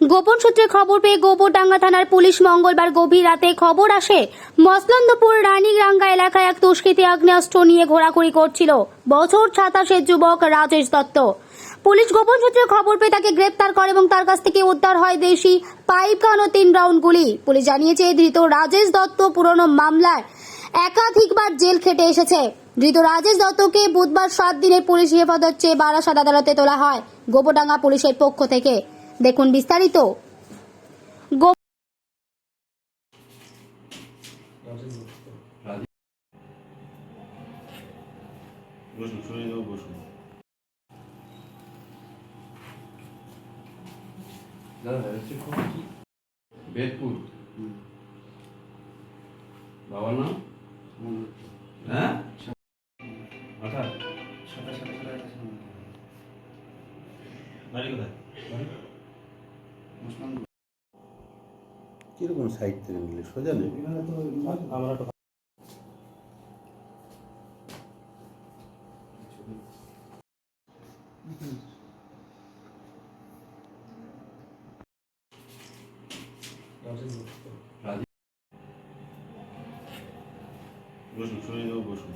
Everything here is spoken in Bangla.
গোপন সূত্রে খবর পেয়ে গোবরডাঙ্গা থানার পুলিশ মঙ্গলবার গভীর রাতে খবর আসে মসলন্দপুর রানীরাঙ্গা এলাকায় এক দুষ্কৃতী আগ্নেয়াস্ত্র নিয়ে ঘোরাঘুরি করছিল। বছর সাতাশের যুবক রাজেশ দত্ত। পুলিশ গোপন সূত্রে খবর পেয়ে তাকে গ্রেপ্তার করে এবং তার কাছ থেকে উদ্ধার হয় দেশি পাইপ গান ও তিন রাউন্ড গুলি। পুলিশ জানিয়েছে, ধৃত রাজেশ দত্ত পুরনো মামলায় একাধিকবার জেল খেটে এসেছে। ধৃত রাজেশ দত্তকে বুধবার সাত দিনের পুলিশ হেফাজত চেয়ে বারাসাত আদালতে তোলা হয়। গোবরডাঙ্গা পুলিশের পক্ষ থেকে দেখুন বিস্তারিত। বেদপুর। বাবার হ্যাঁ? বাড়ি কীরকম থেকে নিলে সোজা নেই। বসুন শুনে বসুন।